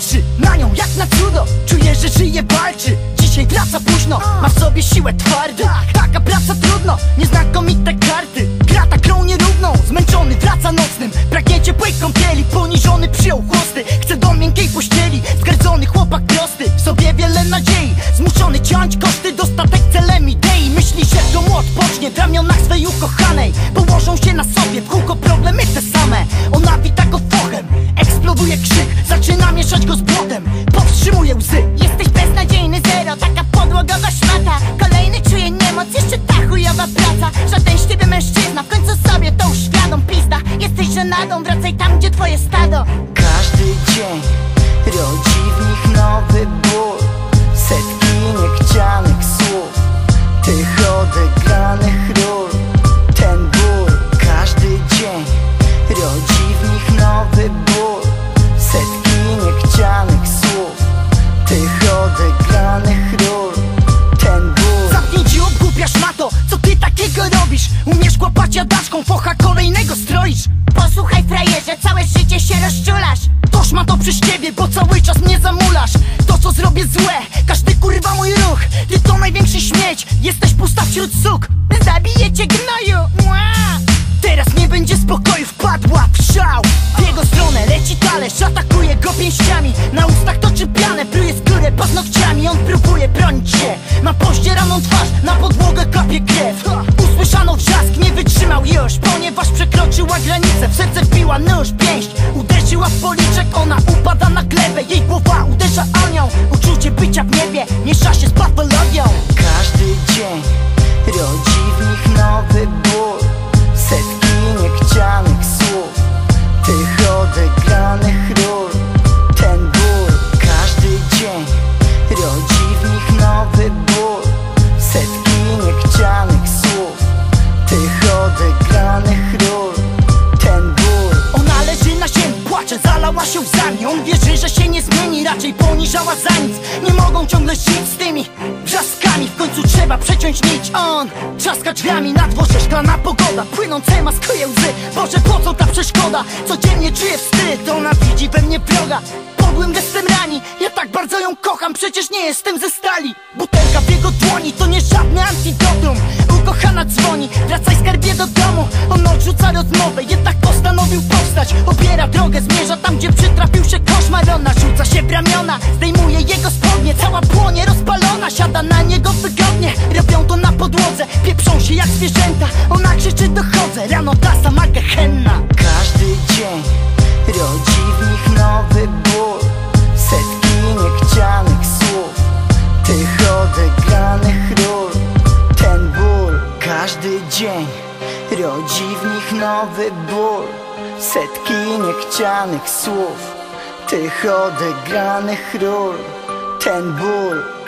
patrzy na nią jak na cudo. Czuje, że żyje, walczy. Dzisiaj wraca późno, ma w sobie siłę twardy. Taka praca trudno, nieznakomite karty. Gra taką nierówną, zmęczony wraca nocnym. Pragnie ciepłej kąpieli, poniżony przyjął chłosty. Chce do miękkiej pościeli, zgardzony chłopak prosty. W sobie wiele nadziei, zmuszony ciąć koszty. Dostatek celem idei, myśli, że to młot pocznie W ramionach swej ukochanej, położą się na sobie W kółko zaczyna mieszać go z błotem Powstrzymuje łzy, Jesteś beznadziejny zero, taka podłogowa szmata Kolejny czuje niemoc, jeszcze ta chujowa praca. Żaden z mężczyzna, w końcu sobie to uświadom Pizda, jesteś żenadą, wracaj tam gdzie twoje stado. Każdy dzień Umiesz kłapać jadaczką Focha kolejnego stroisz. Posłuchaj frajerze, całe życie się rozczulasz. Toż ma to przez ciebie, bo cały czas mnie zamulasz. To co zrobię złe, każdy kurwa mój ruch. Ty to największy śmieć, jesteś pusta wśród suk. Zabiję cię gnoju, już Ponieważ przekroczyła granicę, w serce wbiła nóż, pięść. Uderzyła w policzek, ona upada na glebę. Jej głowa uderza anioł ciągle żyć z tymi wrzaskami. W końcu trzeba przeciąć nić On. Trzaska drzwiami na dworze, szklana pogoda. Płynące maskuje łzy, Boże po co ta przeszkoda? Codziennie czuję wstyd, ona widzi we mnie wroga. Podłym gestem rani, ja tak bardzo ją kocham. Przecież nie jestem ze stali. Butelka w jego dłoni, to nie żadne antidotum. Ukochana dzwoni, wracaj skarbie do domu. On odrzuca rozmowę, jednak odegranych ról. Ten ból każdy dzień Rodzi w nich nowy ból. Setki niechcianych słów Tych odegranych ról. Ten ból